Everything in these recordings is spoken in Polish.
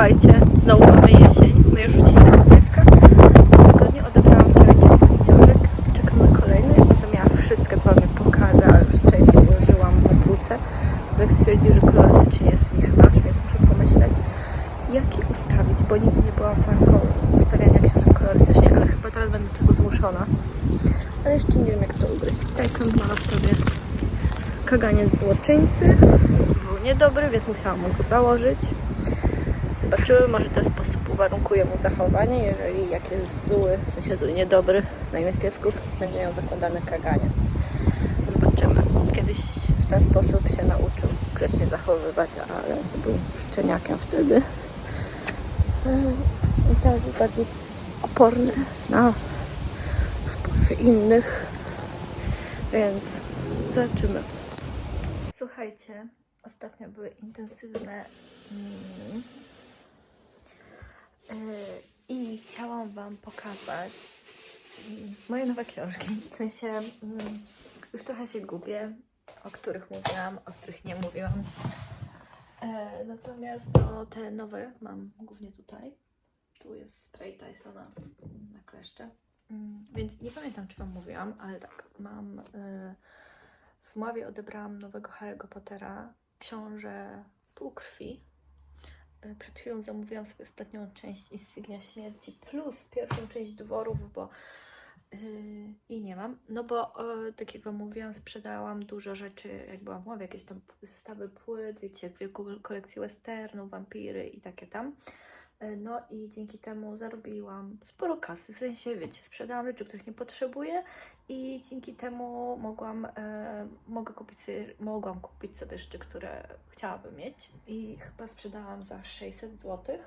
Słuchajcie, znowu mamy jesień. My już rzuciliśmy do Gdańska. Po tygodniu odebrałam wczoraj dziesiąt książek. Czekam na kolejny. Będę miała wszystkie, to wam pokażę, ale już część ułożyłam na półce. Smek stwierdził, że kolorystycznie jest mi chyba, więc muszę pomyśleć, jaki ustawić, bo nigdy nie byłam fanką ustawiania książek kolorystycznie, ale chyba teraz będę tego zmuszona. Ale jeszcze nie wiem, jak to ugryźć. Tyson znalazł sobie kaganiec złoczyńcy. Był niedobry, więc musiałam mu go założyć. Zobaczymy, może ten sposób uwarunkuje mu zachowanie, jeżeli jak jest zły, w sensie zły, niedobry na innych piesków, będzie miał zakładany kaganiec. Zobaczymy. Kiedyś w ten sposób się nauczył grzecznie zachowywać, ale to był szczeniakiem wtedy. Ym, I teraz jest bardziej oporny na wpływ innych, więc zobaczymy. Słuchajcie, ostatnio były intensywne yy, i chciałam Wam pokazać moje nowe książki. W sensie mm, już trochę się gubię, o których mówiłam, o których nie mówiłam. E, natomiast no, te nowe mam głównie tutaj. Tu jest spray Tysona na kleszcze. Mm, Więc nie pamiętam, czy Wam mówiłam, ale tak, mam y, w Mławie odebrałam nowego Harry'ego Pottera, książę Półkrwi. Y, Przed chwilą zamówiłam sobie ostatnią część Insygnia Śmierci plus pierwszą część Dworów, bo y, i nie mam. No bo y, tak jak Wam mówiłam, sprzedałam dużo rzeczy, jak byłam w jakieś tam zestawy płyt, wiecie, wielką kolekcję westernów, wampiry i takie tam. E, No i dzięki temu zarobiłam sporo kasy, w sensie, wiecie, sprzedałam rzeczy, których nie potrzebuję i dzięki temu mogłam, e, mogę kupić sobie, mogłam kupić sobie rzeczy, które chciałabym mieć i chyba sprzedałam za 600 zł.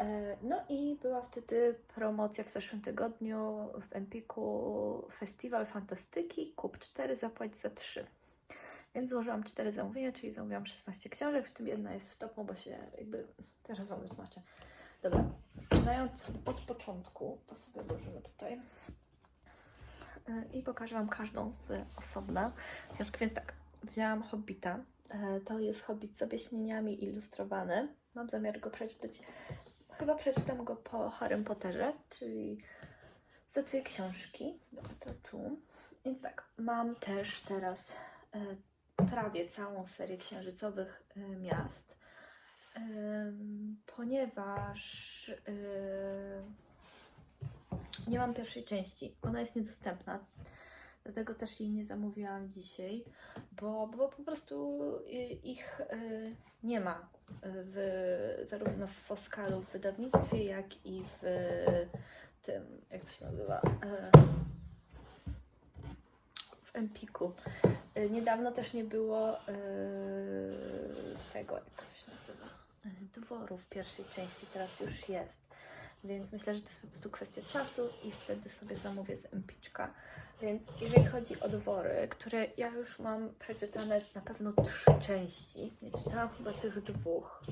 E, No i była wtedy promocja w zeszłym tygodniu w Empiku Festiwal Fantastyki, kup 4, zapłać za 3. Więc złożyłam 4 zamówienia, czyli zamówiłam 16 książek, w tym jedna jest w topu, bo się jakby, zaraz Wam wytłumaczę. Dobra, zaczynając od początku, to sobie włożymy tutaj E, i pokażę Wam każdą z osobna. Więc tak, wzięłam Hobbita. E, To jest Hobbit z objaśnieniami ilustrowany. Mam zamiar go przeczytać. Chyba przeczytam go po Harrym Potterze, czyli za dwie książki. Dobra, to tu. Więc tak, mam też teraz e, prawie całą serię księżycowych e, miast, ponieważ e, nie mam pierwszej części. Ona jest niedostępna, dlatego też jej nie zamówiłam dzisiaj, bo, bo po prostu e, ich nie ma w, zarówno w Foskalu w wydawnictwie, jak i w tym, jak to się nazywa, w Empiku. Y, Niedawno też nie było y, tego, jak to się nazywa, y, dworów pierwszej części, teraz już jest. Więc myślę, że to jest po prostu kwestia czasu i wtedy sobie zamówię z Empiczka. Więc jeżeli chodzi o dwory, które ja już mam przeczytane na pewno trzy części, nie czytałam chyba tych dwóch.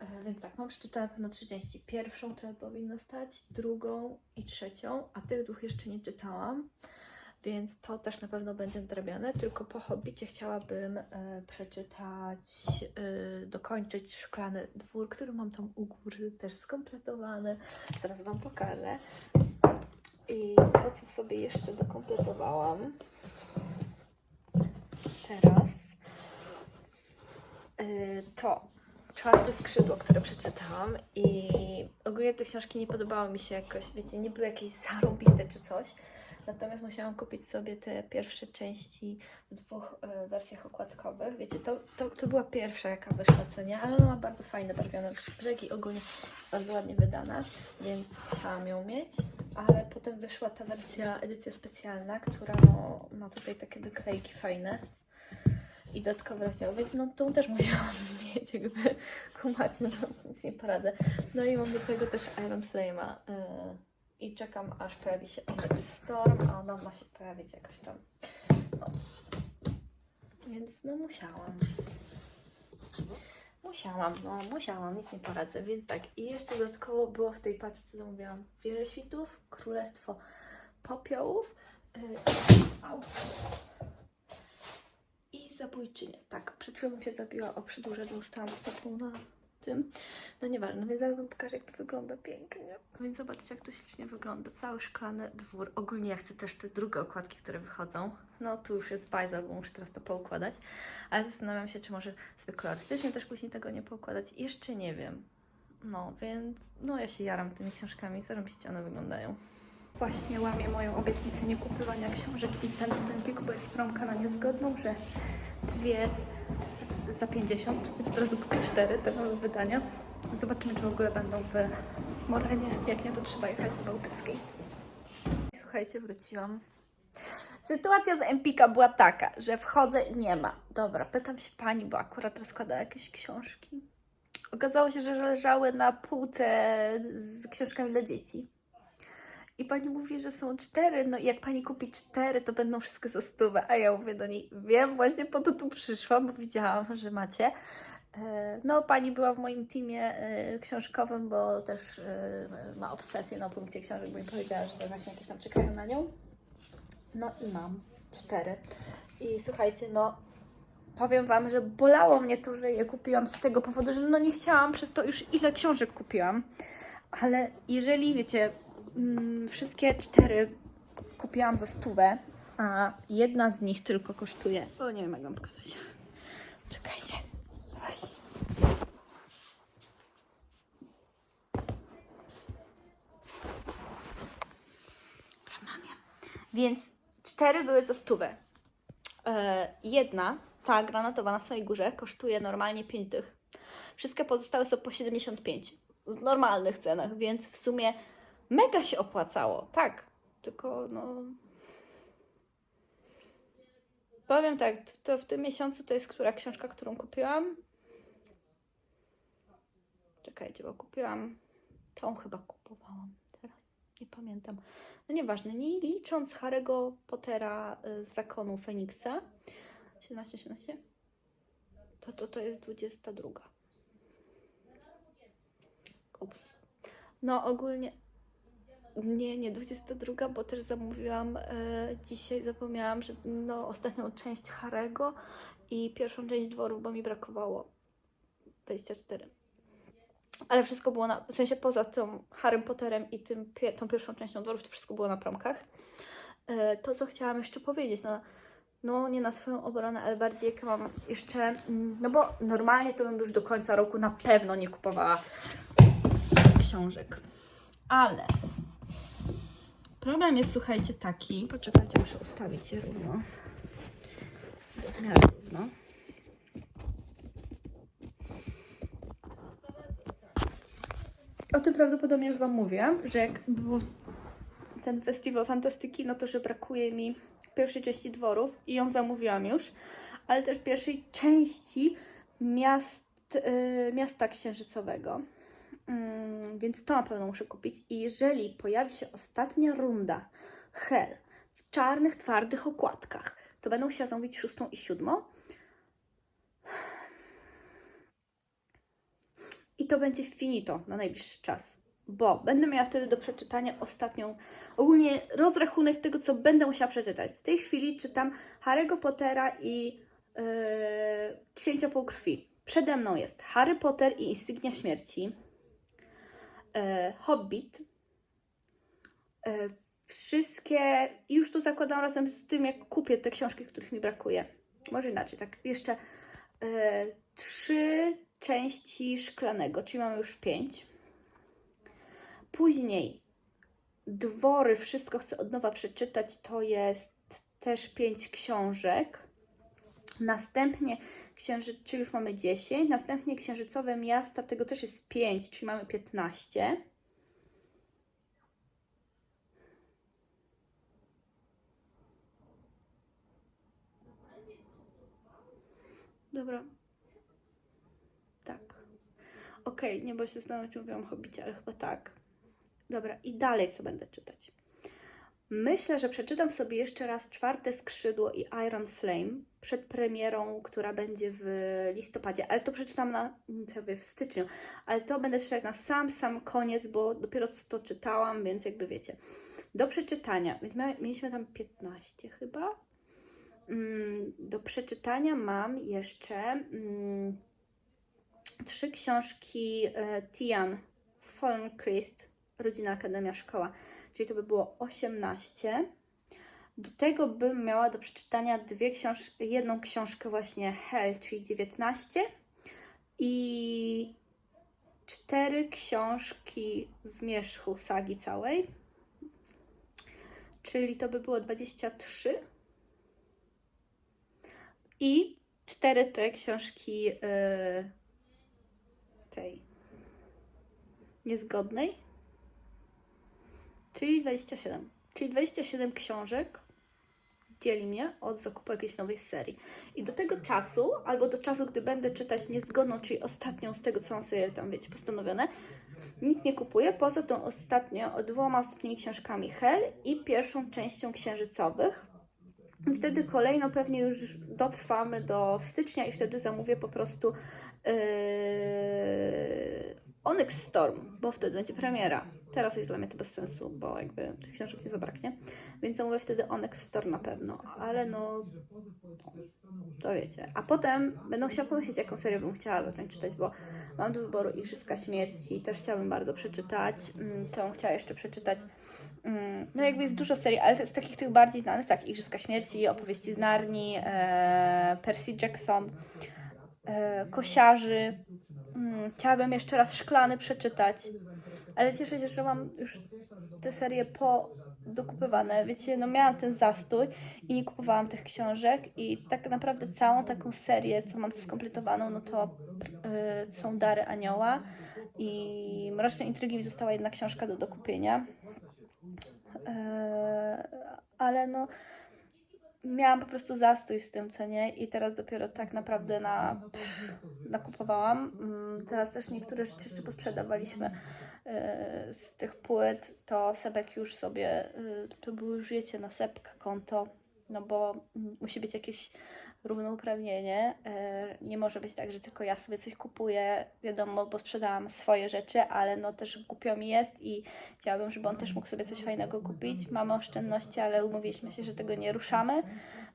E, Więc tak, mam przeczytane na pewno trzy części. Pierwszą, która powinna stać, drugą i trzecią, a tych dwóch jeszcze nie czytałam więc to też na pewno będzie nadrabiane. Tylko po hobbicie chciałabym e, przeczytać, e, dokończyć Szklany Dwór, który mam tam u góry też skompletowany. Zaraz Wam pokażę. I to, co sobie jeszcze dokompletowałam teraz, e, to czwarte skrzydło, które przeczytałam i ogólnie te książki nie podobały mi się jakoś, wiecie, nie były jakieś zarobiste czy coś. Natomiast musiałam kupić sobie te pierwsze części w dwóch e, wersjach okładkowych. Wiecie, to, to, to była pierwsza, jaka wyszła, co nie? Ale ona ma bardzo fajne barwione brzegi, ogólnie jest bardzo ładnie wydana, więc chciałam ją mieć. Ale potem wyszła ta wersja, edycja specjalna, która no, ma tutaj takie wyklejki fajne i dodatkowy rozdział, więc no tą też musiałam mieć, jakby kumacie, no nic nie poradzę. No i mam do tego też Iron Flame'a yy, i czekam aż pojawi się Index Storm, a ona ma się pojawić jakoś tam. No. Więc no musiałam. Musiałam, no musiałam, nic nie poradzę, więc tak. I jeszcze dodatkowo było w tej paczce, zamówiłam Wiele Świtów, Królestwo Popiołów yy, i Zabójczynię. Tak, przed chwilą się zabiła o przedłużeniu, stałam stopą na tym. No nieważne, więc zaraz wam pokażę, jak to wygląda pięknie. Więc zobaczcie, jak to ślicznie wygląda. Cały szklany dwór. Ogólnie ja chcę też te drugie okładki, które wychodzą. No tu już jest bajza, bo muszę teraz to poukładać. Ale zastanawiam się, czy może sobie kolorystycznie też później tego nie poukładać. Jeszcze nie wiem. No, więc no ja się jaram tymi książkami. Zarobiście one wyglądają. Właśnie łamię moją obietnicę nie kupywania książek i ten stempik, bo jest promka na niezgodną, że dwie za 50, więc teraz kupię cztery te nowe wydania. Zobaczymy, czy w ogóle będą w Morenie. Jak nie, to trzeba jechać do Bałtyckiej. Słuchajcie, wróciłam. Sytuacja z Empika była taka, że wchodzę, nie ma. Dobra, pytam się pani, bo akurat rozkłada jakieś książki. Okazało się, że leżały na półce z książkami dla dzieci. I pani mówi, że są cztery, no jak pani kupi cztery, to będą wszystkie za stówę. A ja mówię do niej, wiem, właśnie po to tu przyszłam, bo widziałam, że macie. E, No, pani była w moim teamie e, książkowym, bo też e, ma obsesję na punkcie książek, bo mi powiedziała, że właśnie jakieś tam czekają na nią. No i mam cztery. I słuchajcie, no powiem Wam, że bolało mnie to, że je kupiłam z tego powodu, że no nie chciałam przez to już ile książek kupiłam. Ale jeżeli wiecie, mm, wszystkie cztery kupiłam za stówę, a jedna z nich tylko kosztuje. O, nie wiem, jak wam pokazać. Czekajcie. Więc cztery były za stówę. E, jedna, ta granatowa na swojej górze, kosztuje normalnie 5 dych. Wszystkie pozostałe są po 75 w normalnych cenach, więc w sumie mega się opłacało. Tak, tylko no. Powiem tak, to w tym miesiącu to jest która książka, którą kupiłam? Czekajcie, bo kupiłam. Tą chyba kupowałam teraz. Nie pamiętam. No nieważne, nie licząc Harry'ego Pottera y, z zakonu Feniksa. 17, 17? To, to, to jest 22. Ups. No ogólnie. Nie, nie 22, bo też zamówiłam e, dzisiaj, zapomniałam, że no ostatnią część Harego i pierwszą część dworów, bo mi brakowało 24. Ale wszystko było na, w sensie poza tym Harrym Potterem i tym, tą pierwszą częścią dworów, to wszystko było na promkach. E, to, co chciałam jeszcze powiedzieć, no, no nie na swoją obronę, ale bardziej jak mam jeszcze, mm, no bo normalnie to bym już do końca roku na pewno nie kupowała książek. Ale problem jest, słuchajcie, taki. Poczekajcie, muszę ustawić je równo. W miarę równo. O tym prawdopodobnie już Wam mówię, że jak był ten festiwal fantastyki, no to że brakuje mi pierwszej części dworów i ją zamówiłam już, ale też pierwszej części miast, y, miasta księżycowego. Mm, więc to na pewno muszę kupić. I jeżeli pojawi się ostatnia runda Hell w czarnych, twardych okładkach, to będą chciała zamówić szóstą i siódmą. I to będzie finito na najbliższy czas, bo będę miała wtedy do przeczytania ostatnią, ogólnie rozrachunek tego, co będę musiała przeczytać. W tej chwili czytam Harry'ego Pottera i yy, Księcia Półkrwi. Przede mną jest Harry Potter i Insygnia Śmierci, e, Hobbit. E, wszystkie, już tu zakładam razem z tym, jak kupię te książki, których mi brakuje. Może inaczej, tak jeszcze e, trzy części szklanego, czyli mamy już pięć. Później dwory, wszystko chcę od nowa przeczytać, to jest też pięć książek. Następnie księży, czyli już mamy 10. Następnie księżycowe miasta, tego też jest 5, czyli mamy 15. Dobra. Tak. Okej, nie, bo się zastanawiam, czy mówiłam o Hobbicie, ale chyba tak. Dobra, i dalej co będę czytać? Myślę, że przeczytam sobie jeszcze raz Czwarte Skrzydło i Iron Flame przed premierą, która będzie w listopadzie, ale to przeczytam na sobie w styczniu, ale to będę czytać na sam, sam koniec, bo dopiero co to czytałam, więc jakby wiecie. Do przeczytania, więc mieliśmy tam 15 chyba. Mm, Do przeczytania mam jeszcze mm, trzy książki e, Tian, Fallen Christ, Rodzina Akademia Szkoła, czyli to by było 18. Do tego bym miała do przeczytania dwie książ- jedną książkę właśnie Hell, czyli 19 i cztery książki Zmierzchu sagi całej, czyli to by było 23 i cztery te książki yy, tej niezgodnej, czyli 27. Czyli 27 książek dzieli mnie od zakupu jakiejś nowej serii. I do tego czasu, albo do czasu, gdy będę czytać niezgodną, czyli ostatnią z tego, co mam sobie tam, wiecie, postanowione, nic nie kupuję, poza tą ostatnią, dwoma ostatnimi książkami Hel i pierwszą częścią księżycowych. I wtedy kolejno pewnie już dotrwamy do stycznia i wtedy zamówię po prostu yy, Onyx Storm, bo wtedy będzie premiera. Teraz jest dla mnie to bez sensu, bo jakby tych książek nie zabraknie, więc zamówię wtedy Onyx Storm na pewno, ale no to wiecie. A potem będą chciała pomyśleć, jaką serię bym chciała zacząć czytać, bo mam do wyboru Igrzyska Śmierci, też chciałabym bardzo przeczytać, mm, co bym chciała jeszcze przeczytać. Mm, No jakby jest dużo serii, ale z takich tych bardziej znanych, tak, Igrzyska Śmierci, Opowieści z Narni, e, Percy Jackson, e, Kosiarzy. Mm, chciałabym jeszcze raz Szklany przeczytać, ale cieszę się, że mam już te serie po dokupywane. Wiecie, no miałam ten zastój i nie kupowałam tych książek i tak naprawdę całą taką serię, co mam skompletowaną, no to y, są Dary Anioła i Mroczne Intrygi mi została jedna książka do dokupienia. E, ale no miałam po prostu zastój z tym, co nie? I teraz dopiero tak naprawdę na, nakupowałam. Mm, Teraz też niektóre rzeczy jeszcze posprzedawaliśmy e, z tych płyt, to Sebek już sobie, e, to już wiecie, na Sebka konto, no bo mm, musi być jakieś równouprawnienie. E, Nie może być tak, że tylko ja sobie coś kupuję, wiadomo, bo sprzedałam swoje rzeczy, ale no też głupio mi jest i chciałabym, żeby on też mógł sobie coś fajnego kupić. Mamy oszczędności, ale umówiliśmy się, że tego nie ruszamy,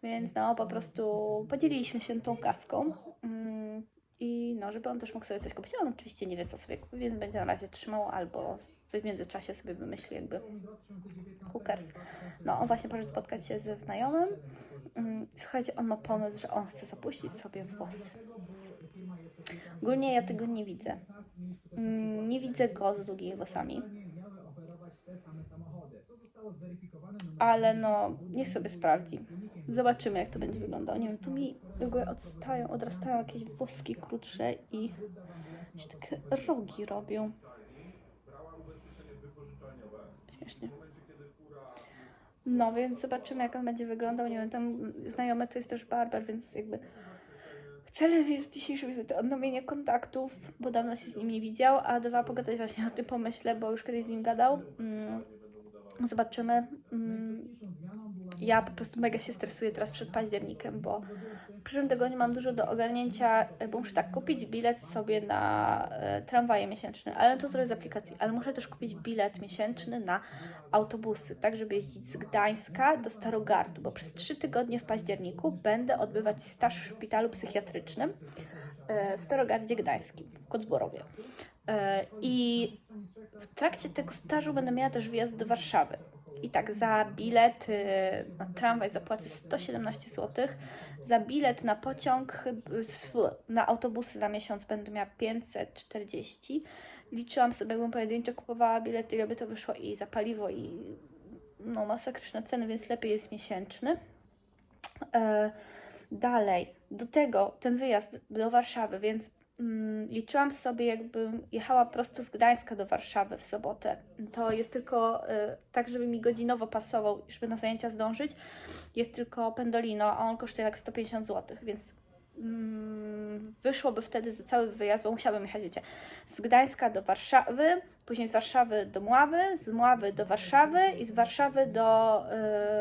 więc no po prostu podzieliliśmy się tą kaską. Mm, I no, żeby on też mógł sobie coś kupić. On oczywiście nie wie, co sobie kupi, więc będzie na razie trzymał albo coś w międzyczasie sobie wymyśli jakby hookers. No, on właśnie poszedł spotkać się ze znajomym. Mm, Słuchajcie, on ma pomysł, że on chce zapuścić sobie włosy. Ogólnie ja tego nie widzę. Mm, Nie widzę go z długimi włosami. Ale no, niech sobie sprawdzi. Zobaczymy, jak to będzie wyglądało. Nie wiem, tu mi w ogóle odstają, odrastają jakieś włoski krótsze i się takie rogi robią. Śmiesznie. No, więc zobaczymy, jak on będzie wyglądał. Nie wiem, tam znajomy to jest też barber, więc jakby celem jest dzisiejszej wizyty odnowienie kontaktów, bo dawno się z nim nie widział, a dwa, pogadać właśnie o tym pomyśle, bo już kiedyś z nim gadał. Mm, zobaczymy. Mm, ja po prostu mega się stresuję teraz przed październikiem, bo w przyszłym tygodniu mam dużo do ogarnięcia, bo muszę tak kupić bilet sobie na e, tramwaje miesięczne, ale to zrobię z aplikacji, ale muszę też kupić bilet miesięczny na autobusy, tak żeby jeździć z Gdańska do Starogardu, bo przez trzy tygodnie w październiku będę odbywać staż w szpitalu psychiatrycznym e, w Starogardzie Gdańskim, w Kotsborowie. E, I trakcie tego stażu będę miała też wyjazd do Warszawy. I tak, za bilet y, na tramwaj zapłacę 117 zł, za bilet na pociąg, na autobusy za miesiąc będę miała 540. Liczyłam sobie, jakbym pojedynczo kupowała bilety, ile by to wyszło i za paliwo, i no masakryczne ceny, więc lepiej jest miesięczny. E, dalej, do tego ten wyjazd do Warszawy, więc liczyłam sobie, jakbym jechała prosto z Gdańska do Warszawy w sobotę. To jest tylko y, tak, żeby mi godzinowo pasował, żeby na zajęcia zdążyć. Jest tylko Pendolino, a on kosztuje tak 150 zł, więc mm, wyszłoby wtedy za cały wyjazd, bo musiałabym jechać, wiecie, z Gdańska do Warszawy, później z Warszawy do Mławy, z Mławy do Warszawy i z Warszawy do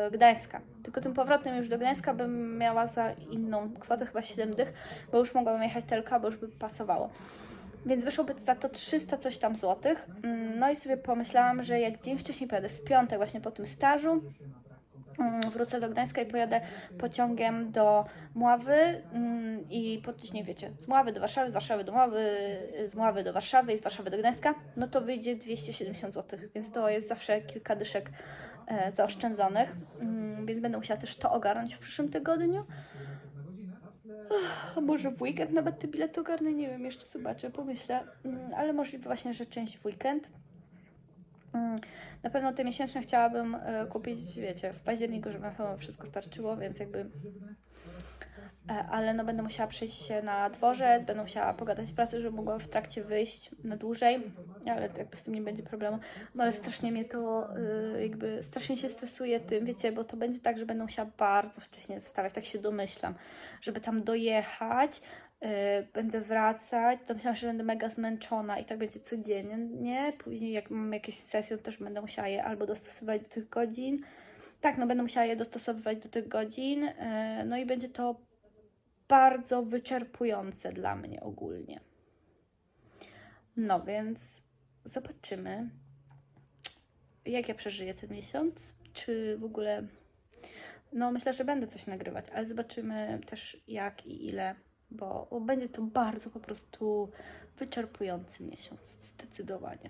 y, Gdańska. Tylko tym powrotem już do Gdańska bym miała za inną kwotę, chyba 7 dych, bo już mogłabym jechać tylko, bo już by pasowało. Więc wyszłoby za to 300 coś tam złotych. Mm, No i sobie pomyślałam, że jak dzień wcześniej pojadę w piątek właśnie po tym stażu, wrócę do Gdańska i pojadę pociągiem do Mławy mm, i później wiecie, z Mławy do Warszawy, z Warszawy do Mławy, z Mławy do Warszawy i z Warszawy do Gdańska, no to wyjdzie 270 zł, więc to jest zawsze kilka dyszek e, zaoszczędzonych, mm, więc będę musiała też to ogarnąć w przyszłym tygodniu. Może w weekend nawet te bilety ogarnę, nie wiem, jeszcze zobaczę, pomyślę, Mm, ale możliwe właśnie, że część w weekend. Mm, Na pewno te miesięczne chciałabym e, kupić, wiecie, w październiku, żeby na pewno wszystko starczyło, więc jakby. E, Ale no będę musiała przejść się na dworzec, będę musiała pogadać w pracy, żeby mogła w trakcie wyjść na dłużej, ale jakby z tym nie będzie problemu. No ale strasznie mnie to y, jakby, strasznie się stresuje tym, wiecie, bo to będzie tak, że będę musiała bardzo wcześnie wstawać, tak się domyślam, żeby tam dojechać, będę wracać, domyślam się, że będę mega zmęczona i tak będzie codziennie, nie? Później jak mam jakieś sesje, to też będę musiała je albo dostosować do tych godzin, tak, no będę musiała je dostosowywać do tych godzin, y, no i będzie to bardzo wyczerpujące dla mnie ogólnie. No więc zobaczymy, jak ja przeżyję ten miesiąc. Czy w ogóle. No, myślę, że będę coś nagrywać, ale zobaczymy też jak i ile, bo będzie to bardzo po prostu wyczerpujący miesiąc. Zdecydowanie.